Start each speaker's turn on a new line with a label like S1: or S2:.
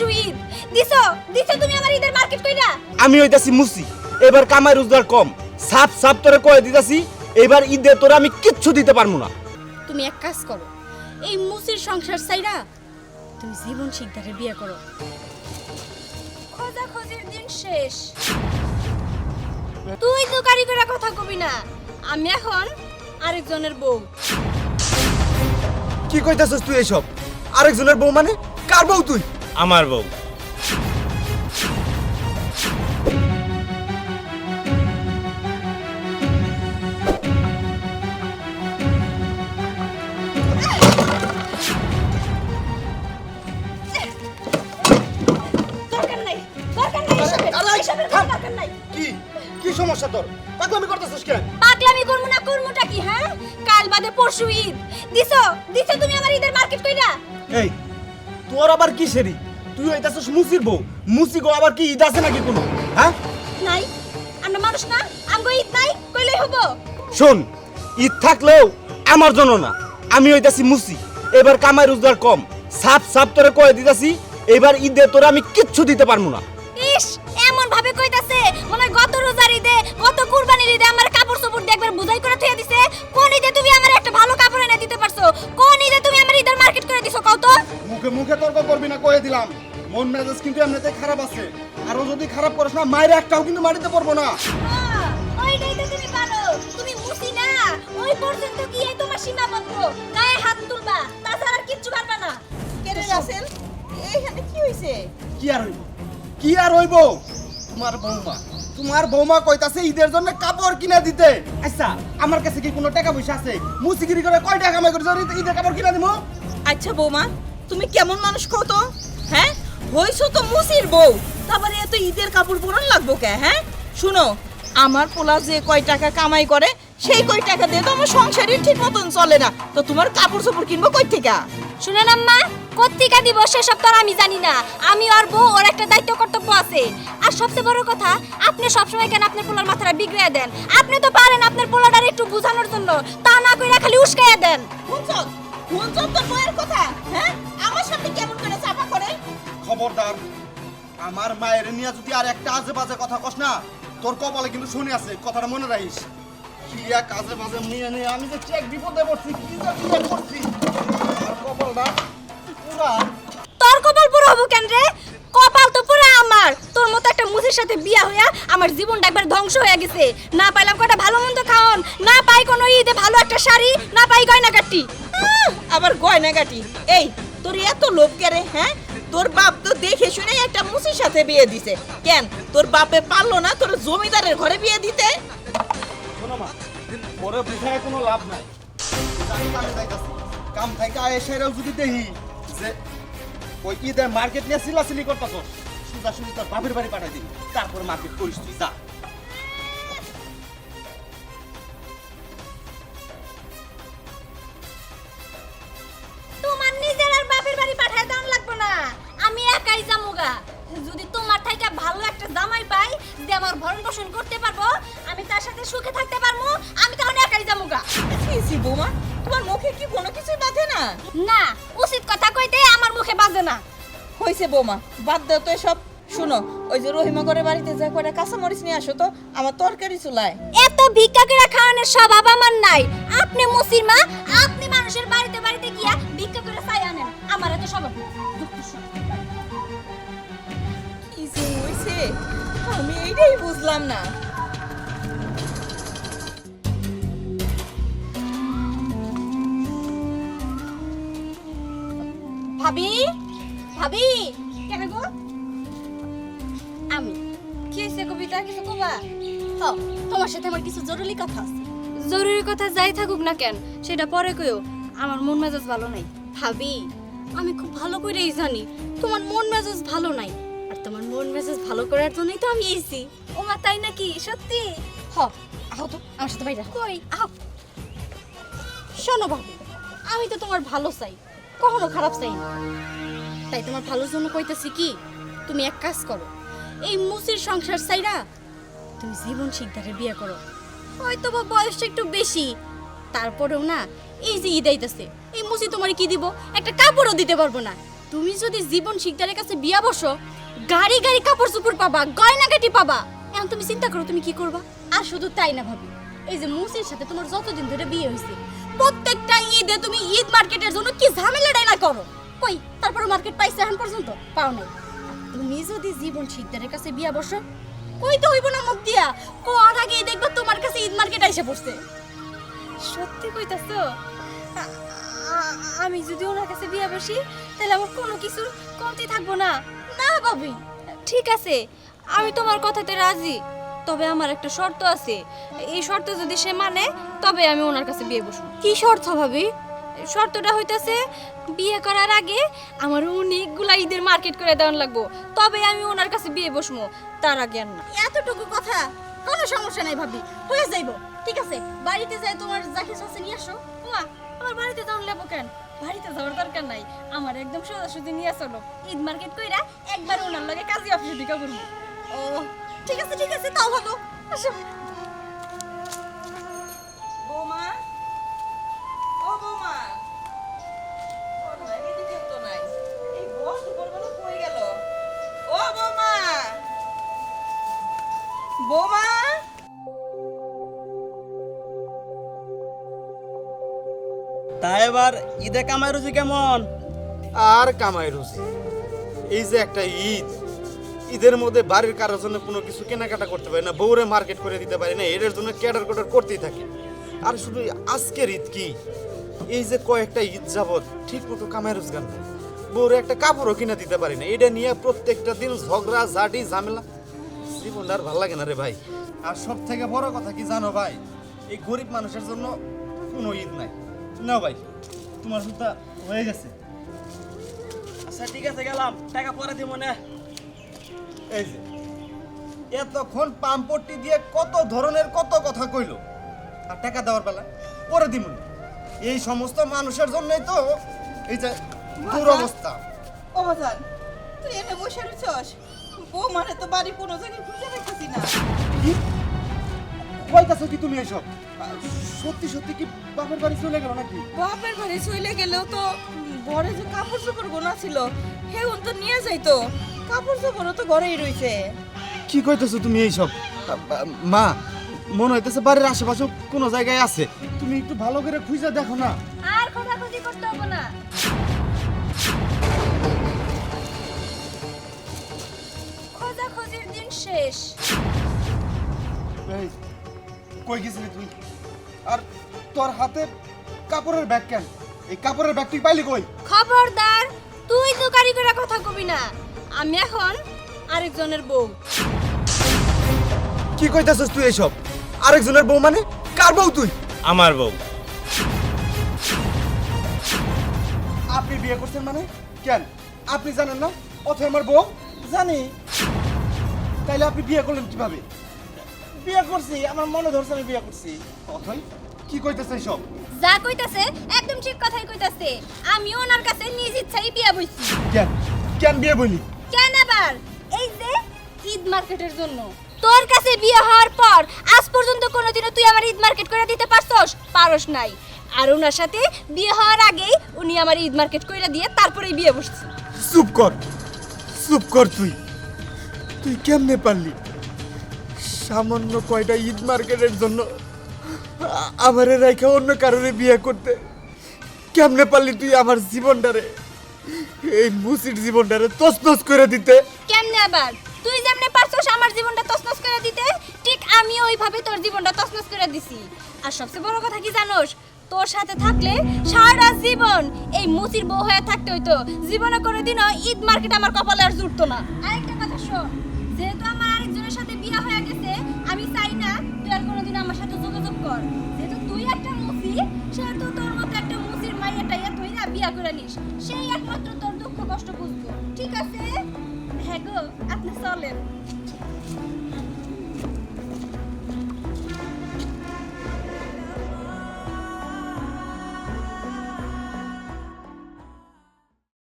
S1: পরশু ঈদ দিছো দিছো তুমি আমার ঈদের মার্কেট কইরা।
S2: আমি হইতাছি মুসি। এবার কামাই রোজগার কম। সাপ সাপ তোরে কয়ে দিতাছি এবার ঈদে তোরে আমি কিচ্ছু দিতে পারব না।
S1: তুমি এক কাজ করো এই মুসির সংসার চাইরা তুমি জীবন শিকদারে বিয়ে করো। খোঁজা খোঁজের দিন শেষ। তুই তো কারিগরা কথা কবি না। আমি এখন আরেকজনের বউ।
S2: কি কইতাছস তুই এসব? আরেকজনের বউ মানে? কার বউ তুই? আমার বউ। কি কি সমস্যা তোর? পাগলামি করতেছস কেন?
S1: পাগলামি করব না করবোটা কি হ্যাঁ? কাল বাদে পরশু ঈদ। দিছো দিছো তুমি আমার ঈদের মার্কেট কইরা?
S2: এই তোর আবার কি সেরি তুই হইতাছস মুসির বউ। মুসি গো আবার কি ঈদ আছে নাকি কোনো? হ্যাঁ?
S1: নাই। আমরা মানুষ না আমগো ঈদ নাই কইলেই হব।
S2: শোন ঈদ থাকলেও আমার জন্য না আমি হইতাছি মুসি। এবার কামাই রোজগার কম সাপ সাপ তোরে কয়ে দিতাছি এবার ঈদে তোরে আমি কিচ্ছু দিতে পারব না।
S1: ইস এমন ভাবে কইতাছে মনে হয় গত রোজার ঈদে গত কুরবানির ঈদে আমার কাপড় চোপড় দিয়ে একবার বুঝাই করে থুয়ে দিছে। কোন ঈদে তুমি আমার একটা ভালো কাপড় এনে দিতে পারছ? কোন ঈদে তুমি আমার ঈদের মার্কেট করে দিছো কও তো?
S2: মুখে মুখে তর্ক করবি না কয়ে দিলাম। মন মেজাজ কিন্তু এমনিতে খারাপ আছে। আরও যদি খারাপ করিস না মায়ের একটাও কিন্তু মারিতে পারব না।
S1: ওইটাই তো তুমি পারো তুমি মুসি না? ওই পর্যন্ত গিয়ে তোমার সীমাবদ্ধ। গায়ে হাত তুলবা তাছাড়া আর কিচ্ছু পারবা না।
S3: কেরে রাসেল? এইখানে কি হইছে?
S2: কি আর হইব? কি আর হইব? তোমার বৌমা তোমার বৌমা কইতাছে ঈদের জন্য কাপড় কিনে দিতে। আচ্ছা আমার কাছে কি কোনো টাকা পয়সা আছে? মুসিগিরি করে কয় টাকা কামাই করেছ? ঈদের কাপড় কিনে দিমু?
S3: আচ্ছা বৌমা তুমি কেমন মানুষ কত হ্যাঁ? হইছো তো মুসির বউ। তারপরে এত ঈদের কাপড় পরান লাগবো কে হ্যাঁ? শুনো আমার পোলা যে কয় টাকা কামাই করে সেই কয় টাকা দিয়ে তো আমার সংসারই ঠিক মতন চলে না। তো তোমার কাপড় চোপড় কিনবো কই থেকে?
S1: শুনেন আম্মা কত্রিকা দিব সেসব তো আর আমি জানি না। আমি আর বউ ওর একটা দায়িত্ব কর্তব্য আছে। আর সবচেয়ে বড় কথা আপনি সবসময় কেন আপনার পোলার মাথাটা বিগড়ে দেন? আপনি তো পারেন আপনার পোলাটার একটু বোঝানোর জন্য। তা না কইরা খালি উস্কাইয়া দেন।
S3: শুনছো? শুনছো তো বউয়ের কথা হ্যাঁ?
S2: খবরদার। আমার মায়ের নিয়ে যদি আর একটা আজে বাজে কথা কস না তোর কপালে কিন্তু শুনে আছে কথাটা মনে রাখিস। কি এক আজে বাজে নিয়ে নিয়ে আমি যে চেক বিপদে পড়ছি কি যে বিপদ করছি আমার কপালটা পুরা।
S1: তোর কপাল পুরো হব কেন রে? কপাল তো পুরো আমার। তোর মতো একটা মুসির সাথে বিয়া হইয়া আমার জীবনটা একবার ধ্বংস হয়ে গেছে। না পাইলাম কটা ভালো মন্দ খাওন না পাই কোনো ঈদে ভালো একটা শাড়ি না পাই গয়না কাটি
S3: আবার গয়না গাটি এই তোর এত লোভ কেরে হ্যাঁ? তোর বাপ তো দেখে শুনে একটা মুসির সাথে বিয়ে দিছে। কেন? তোর বাপে পারল না তোর জমিদারের ঘরে বিয়ে দিতে?
S2: শোনো মা পরে বুঝায় কোনো লাভ নাই। জানি কামে যাইতাছি। কাম থেকে আয়, সেরাও যদি দেখি যে ওই ঈদের মার্কেট নিয়ে সিলাসিলি করতাছ সুদা সুজি তোর বাপের বাড়ি পাঠাই দিবি। তারপর মার্কেট করিস তুই, যা।
S1: পোষণ করতে পারব আমি তার সাথে সুখে থাকতে পারব আমি তখন একাই যামুগা
S3: ছি বৌমা তোমার মুখে কি কোনো কিছুই বাঁধে না?
S1: না উচিত কথা কইতে আমার মুখে বাজে না।
S3: হয়েছে বৌমা বাদ দাও তো এসব। শুনো ওই যে রহিমা করে বাড়িতে যা করে কাঁচা মরিচ নিয়ে আসো তো আমার তরকারি চুলায়।
S1: এত ভিক্ষা করে খাওয়ানোর স্বভাব আমার নাই। আপনি মুসির মা আপনি মানুষের বাড়িতে বাড়িতে গিয়া ভিক্ষা করে চাই আনেন। আমার এত স্বভাব
S3: আমি এইটাই বুঝলাম না।
S1: ভাবি? ভাবি? কেন গো? আমি। কি হয়েছে কবিতা? কিছু কবা? হ তোমার সাথে আমার কিছু জরুরি কথা আছে। জরুরি কথা যাই থাকুক না কেন সেটা পরে কইও। আমার মন মেজাজ ভালো নাই। ভাবি আমি খুব ভালো করেই জানি। তোমার মন মেজাজ ভালো নাই। মেজাজ ভালো করার জন্যই তো আমি এসেছি। ও মা তাই নাকি? সত্যি? হ আহ তো আমার সাথে বাইরে কই? আহ। শোনো ভাবি আমি তো তোমার ভালো চাই কখনো খারাপ চাই না। তাই তোমার ভালোর জন্য কইতেছি কি তুমি এক কাজ করো এই মুসির সংসার চাইরা তুমি জীবন শিকদারে বিয়ে করো। হয়তো বা বয়সটা একটু বেশি তারপরেও না এই যে ঈদ আইতাছে এই মুসি তোমার কি দিব? একটা কাপড়ও দিতে পারব না। তুমি যদি জীবন শিকদারের কাছে বিয়া বসো গাড়ি গাড়ি কাপড় চোপড় পাবা গয়নাগাটি পাবা। এখন তুমি চিন্তা করো, তুমি কি করবা? আর শুধু তাই না ভাবি, এই যে মুসির সাথে তোমার যতদিন ধরে বিয়ে হয়েছে, প্রত্যেকটা ঈদে তুমি ঈদ মার্কেটের জন্য কি ঝামেলাটাই না করো? কই তারপর মার্কেট পাইছে এখন পর্যন্ত? পাও নাই। তুমি যদি জীবন শিকদারের কাছে বিয়া বসো, কই তো হইব না মুখ দিয়া? কোয়ার আগে দেখবা তোমার কাছে ঈদ মার্কেট এসে পড়ছে। সত্যি কইতাছো? আমি যদি ওনার কাছে বিয়ে বসি তাহলে আমার কোনো কিছুর কমতি থাকব না। না ভাবি। ঠিক আছে আমি তোমার কথাতে রাজি। তবে আমার একটা শর্ত আছে। এই শর্ত যদি সে মানে তবে আমি ওনার কাছে বিয়ে বসবো। কি শর্ত ভাবি? শর্তটা হইতেছে বিয়ে করার আগে আমার অনেকগুলা ঈদের মার্কেট করে দেওয়ান লাগবো। তবে আমি ওনার কাছে বিয়ে বসবো তার আগে আর না। এতটুকু কথা কোনো সমস্যা নাই ভাবি। হয়ে যাইবো। ঠিক আছে বাড়িতে যাই তোমার যাকে সাথে নিয়ে আসো। ওয়া আমার বাড়িতে যাওয়ার লেবো কেন? বাড়িতে যাওয়ার দরকার নাই। আমার একদম সোজাসুজি নিয়ে চলো। ঈদ মার্কেট কইরা একবার ওনার লগে কাজী অফিসে দিকা করব ও, ঠিক আছে ঠিক আছে, তাও ভালো। আসো।
S3: তা
S4: এবার ঈদে কামাই রুচি কেমন?
S2: আর কামাই রুচি। এই যে একটা ঈদ, ঈদের মধ্যে বাড়ির কারোর জন্য কোনো কিছু কেনাকাটা করতে পারি না, বউরে মার্কেট করে দিতে পারি না, এদের জন্য ক্যাডার কোটার করতেই থাকে। আর শুধু আজকের ঈদ কি? এই যে কয়েকটা ঈদ যাবৎ ঠিক মতো কামাই রোজগার নেই? বউরে একটা কাপড়ও কিনে দিতে পারি না, এটা নিয়ে প্রত্যেকটা দিন ঝগড়া, ঝাঁটি, ঝামেলা। জীবনটা আর ভালো লাগে না রে ভাই। আর সব থেকে বড় কথা কি জানো ভাই? এই গরিব মানুষের জন্য কোনো ঈদ নাই। না ভাই তোমার সুতা হয়ে গেছে।
S4: আচ্ছা ঠিক আছে গেলাম। টাকা পরে দিব না।
S2: এই যে এতক্ষণ পাম্পটি দিয়ে কত ধরনের কত কথা কইলো। আর টাকা দেওয়ার বেলা পরে দিমুন এই সমস্ত মানুষের জন্যই তো এই যে দুরবস্থা।
S3: ও বাজান তুই এনে বসে রয়েছস বৌমারে তো বাড়ি কোনো জায়গায় খুঁজে রাখতেছি না।
S2: কইতাছো কি তুমি এসব সত্যি সত্যি কি বাপের বাড়ি চলে গেল নাকি?
S3: বাপের বাড়ি চলে গেলেও তো ঘরে যে কাপড় চোপড় গোনা ছিল হেগুন তো নিয়ে যাইতো। কাপড় চোপড়ও তো ঘরেই রইছে।
S2: কি কইতেছো তুমি এইসব? মা মনে হইতেছে বাড়ির আশেপাশে কোনো জায়গায় আছে। তুমি একটু ভালো করে খুঁজে দেখো না।
S1: আর খোঁজাখুঁজি করতে হবে না। খোঁজাখুঁজির দিন শেষ।
S2: কই গেছিলি তুই? আর তোর হাতে কাপড়ের ব্যাগ কেন? এই কাপড়ের ব্যাগ তুই পাইলি কই?
S1: খবরদার তুই তো কারি করে কথা কবি না। আমি এখন আরেকজনের বউ।
S2: কি কইতাছস তুই এসব? আরেকজনের বউ মানে? কার বউ তুই?
S4: আমার বউ।
S2: আপনি বিয়ে করছেন মানে? কেন? আপনি জানেন না? অথয় আমার বউ?
S4: জানি।
S2: তাইলে আপনি বিয়ে করলেন কীভাবে?
S4: বিয়ে করছি আমার মনে ধরছে আমি বিয়ে করছি।
S2: কি কইতেছে এসব
S1: যা কইতাছে একদম ঠিক কথাই কইতাছে। আমি ওনার কাছে নিজ ইচ্ছাই বিয়া বইছি।
S2: কেন? কেন বিয়ে বলি
S1: কেন আবার? এই যে ঈদ মার্কেটের জন্য। তোর কাছে বিয়ে হওয়ার পর আজ পর্যন্ত কোনোদিনও তুই আমার ঈদ মার্কেট করে দিতে পারছস? পারস নাই। আর ওনার সাথে বিয়ে হওয়ার আগেই উনি আমার ঈদ মার্কেট কইরা দিয়ে তারপরেই বিয়ে বসছে।
S2: চুপ কর। চুপ কর তুই। তুই কেমনে পারলি? সামান্য কয়টা ঈদ মার্কেটের জন্য আমারে রেখে অন্য কারণে বিয়ে করতে। কেমনে পারলি তুই আমার জীবনটারে? এই মুসির জীবনটারে তছনছ করে দিতে।
S1: কেমনে আবার? তুই যেমনে পারছস আমার জীবনটা তছনছ করে দিতে, ঠিক আমি ওইভাবে তোর জীবনটা তছনছ করে দিছি। আর সবচেয়ে বড় কথা কি জানোস? তোর সাথে থাকলে সারা জীবন এই মুচির বউ হয়ে থাকতে হইতো। জীবনে কোনোদিনও ঈদ মার্কেট আমার কপালে আর জুটতো না। আরেকটা কথা শোন, যেহেতু আমার আরেকজনের সাথে বিয়ে হয়ে আমার সাথে যোগাযোগ কর। যেহেতু তুই একটা মুসি, সেহেতু তোর মতো একটা মুসির মাইয়া টাইয়া তুই না বিয়া করে নিস। সেই একমাত্র তোর দুঃখ কষ্ট বুঝব। ঠিক আছে? হ্যাঁ গো, আপনি চলেন।